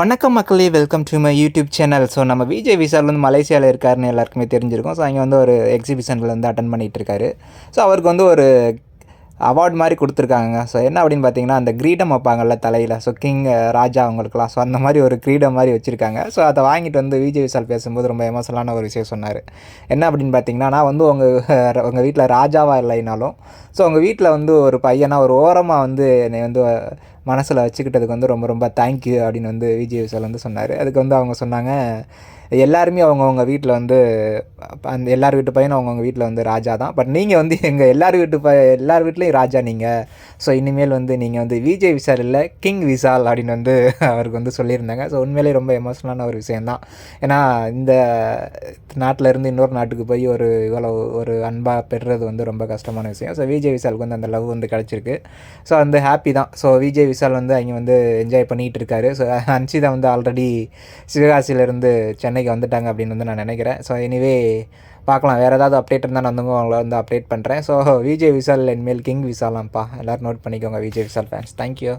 வணக்கம் மக்களே welcome to my YouTube channel so நம்ம விஜய் விசால் வந்து மலேசியாவில் இருக்காருன்னு எல்லாருக்குமே தெரிஞ்சிருக்கும். ஸோ அங்கே வந்து ஒரு எக்ஸிபிஷனில் வந்து அட்டன் பண்ணிகிட்டு இருக்காரு ஸோ அவருக்கு வந்து ஒரு அவார்ட் மாதிரி கொடுத்துருக்காங்க. ஸோ என்ன அப்படின்னு பார்த்தீங்கன்னா அந்த கிரீடம் வைப்பாங்கல்ல தலையில். ஸோ கிங் ராஜா அவங்களுக்குலாம் ஸோ அந்த மாதிரி ஒரு கிரீடம் மாதிரி வச்சுருக்காங்க. ஸோ அதை வாங்கிட்டு வந்து விஜய் விசால் பேசும்போது ரொம்ப எமோஷனலான ஒரு விஷயம் சொன்னார். என்ன அப்படின்னு பார்த்தீங்கன்னா நான் வந்து உங்கள் உங்கள் வீட்டில் ராஜாவாக இல்லைனாலும் ஸோ உங்கள் வீட்டில் வந்து ஒரு பையனாக ஒரு ஓரமாக வந்து என்னை வந்து மனசில் வச்சுக்கிட்டதுக்கு வந்து ரொம்ப ரொம்ப தேங்க்யூ அப்படின்னு வந்து விஜய் விஷால் வந்து சொன்னார். அதுக்கு வந்து அவங்க சொன்னாங்க எல்லாருமே அவங்கவுங்க வீட்டில் வந்து அந்த எல்லார் வீட்டு பையனும் அவங்கவுங்க வீட்டில் வந்து ராஜா தான். பட் நீங்கள் வந்து எங்கள் எல்லார் வீட்டு ப எல்லார் வீட்லேயும் ராஜா நீங்கள் ஸோ இனிமேல் வந்து நீங்கள் வந்து விஜய் விஷால் இல்லை கிங் விஷால் அப்படின்னு வந்து அவருக்கு வந்து சொல்லியிருந்தாங்க. ஸோ உண்மையிலேயே ரொம்ப எமோஷனலான ஒரு விஷயந்தான் ஏன்னா இந்த நாட்டில் இருந்து இன்னொரு நாட்டுக்கு போய் ஒரு இவ்வளோ ஒரு அன்பாக பெறுறது வந்து ரொம்ப கஷ்டமான விஷயம். ஸோ விஜய் விஷாலுக்கு வந்து அந்த லவ் வந்து கிடச்சிருக்கு. ஸோ வந்து ஹாப்பி தான். ஸோ விஜய் விஷால் வந்து அங்கே வந்து என்ஜாய் பண்ணிகிட்டு இருக்காரு ஸோ அன்சிதா வந்து ஆல்ரெடி சிவகாசியிலேருந்து சென்னைக்கு வந்துட்டாங்க அப்படின்னு வந்து நான் நினைக்கிறேன். ஸோ எனிவே பார்க்கலாம். வேறு ஏதாவது அப்டேட் இருந்தால் நான் வந்து அவங்கள வந்து அப்டேட் பண்ணுறேன் ஸோ விஜய் விஷால் இனிமேல் கிங் விசாலாம்ப்பா எல்லோரும் நோட் பண்ணிக்கோங்க. Vijay Vishal fans thank you